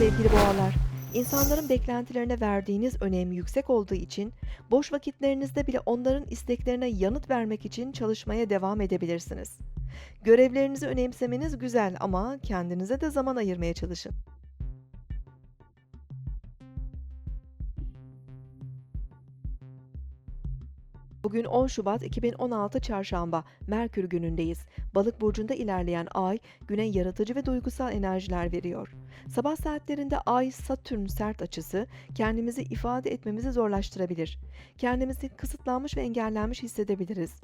Sevgili boğalar, insanların beklentilerine verdiğiniz önem yüksek olduğu için boş vakitlerinizde bile onların isteklerine yanıt vermek için çalışmaya devam edebilirsiniz. Görevlerinizi önemsemeniz güzel ama kendinize de zaman ayırmaya çalışın. Bugün 10 Şubat 2016 Çarşamba, Merkür günündeyiz. Balık burcunda ilerleyen ay, güne yaratıcı ve duygusal enerjiler veriyor. Sabah saatlerinde ay Satürn sert açısı kendimizi ifade etmemizi zorlaştırabilir. Kendimizi kısıtlanmış ve engellenmiş hissedebiliriz.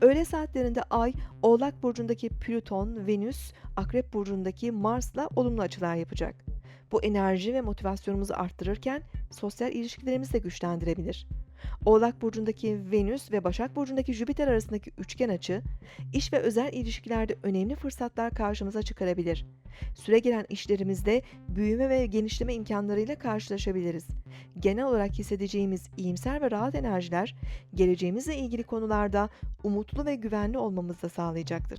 Öğle saatlerinde ay Oğlak burcundaki Plüton, Venüs, Akrep burcundaki Mars'la olumlu açılar yapacak. Bu enerji ve motivasyonumuzu arttırırken sosyal ilişkilerimizi de güçlendirebilir. Oğlak burcundaki Venüs ve Başak burcundaki Jüpiter arasındaki üçgen açı, iş ve özel ilişkilerde önemli fırsatlar karşımıza çıkarabilir. Süregelen işlerimizde büyüme ve genişleme imkanlarıyla karşılaşabiliriz. Genel olarak hissedeceğimiz iyimser ve rahat enerjiler, geleceğimizle ilgili konularda umutlu ve güvenli olmamızı da sağlayacaktır.